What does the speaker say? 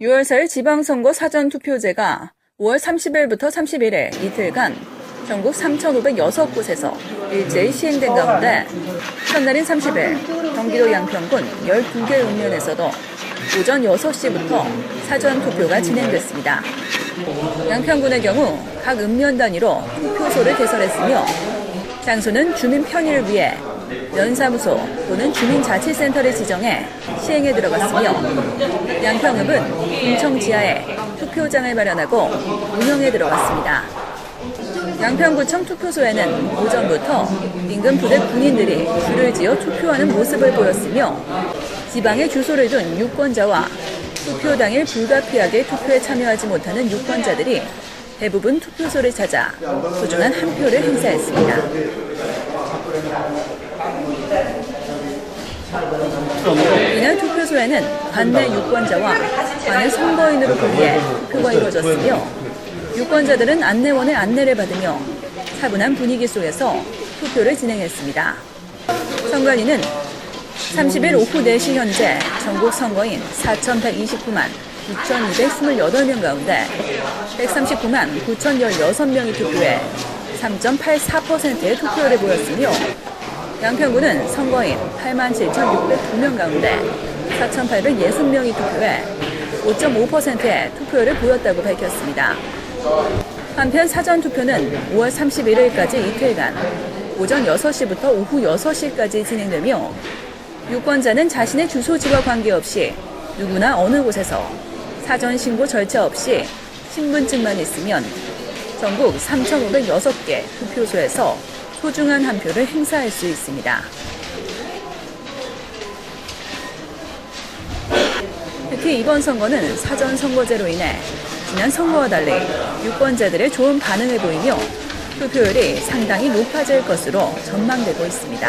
6월 4일 지방선거 사전투표제가 5월 30일부터 31일 이틀간 전국 3,506곳에서 일제히 시행된 가운데 첫날인 30일 경기도 양평군 12개 읍면에서도 오전 6시부터 사전투표가 진행됐습니다. 양평군의 경우 각 읍면 단위로 투표소를 개설했으며 장소는 주민 편의를 위해 연사무소 또는 주민자치센터를 지정해 시행에 들어갔으며 양평읍은 인청 지하에 투표장을 마련하고 운영에 들어갔습니다. 양평구청 투표소에는 오전부터 인근 부대 군인들이 줄을 지어 투표하는 모습을 보였으며 지방에 주소를 둔 유권자와 투표 당일 불가피하게 투표에 참여하지 못하는 유권자들이 대부분 투표소를 찾아 소중한 한 표를 행사했습니다. 이날 투표소에는 관내 유권자와 관내 선거인으로 분리해 투표가 이루어졌으며 유권자들은 안내원의 안내를 받으며 차분한 분위기 속에서 투표를 진행했습니다. 선관위는 30일 오후 4시 현재 전국 선거인 4,129만 9,228명 가운데 139만 9,016명이 투표해 3.84%의 투표율을 보였으며 양평구는 선거인 8만 7,602명 가운데 4,860명이 투표해 5.5%의 투표율을 보였다고 밝혔습니다. 한편 사전투표는 5월 31일까지 이틀간 오전 6시부터 오후 6시까지 진행되며 유권자는 자신의 주소지와 관계없이 누구나 어느 곳에서 사전 신고 절차 없이 신분증만 있으면 전국 3,506개 투표소에서 소중한 한 표를 행사할 수 있습니다. 특히 이번 선거는 사전 선거제로 인해 지난 선거와 달리 유권자들의 좋은 반응을 보이며 투표율이 상당히 높아질 것으로 전망되고 있습니다.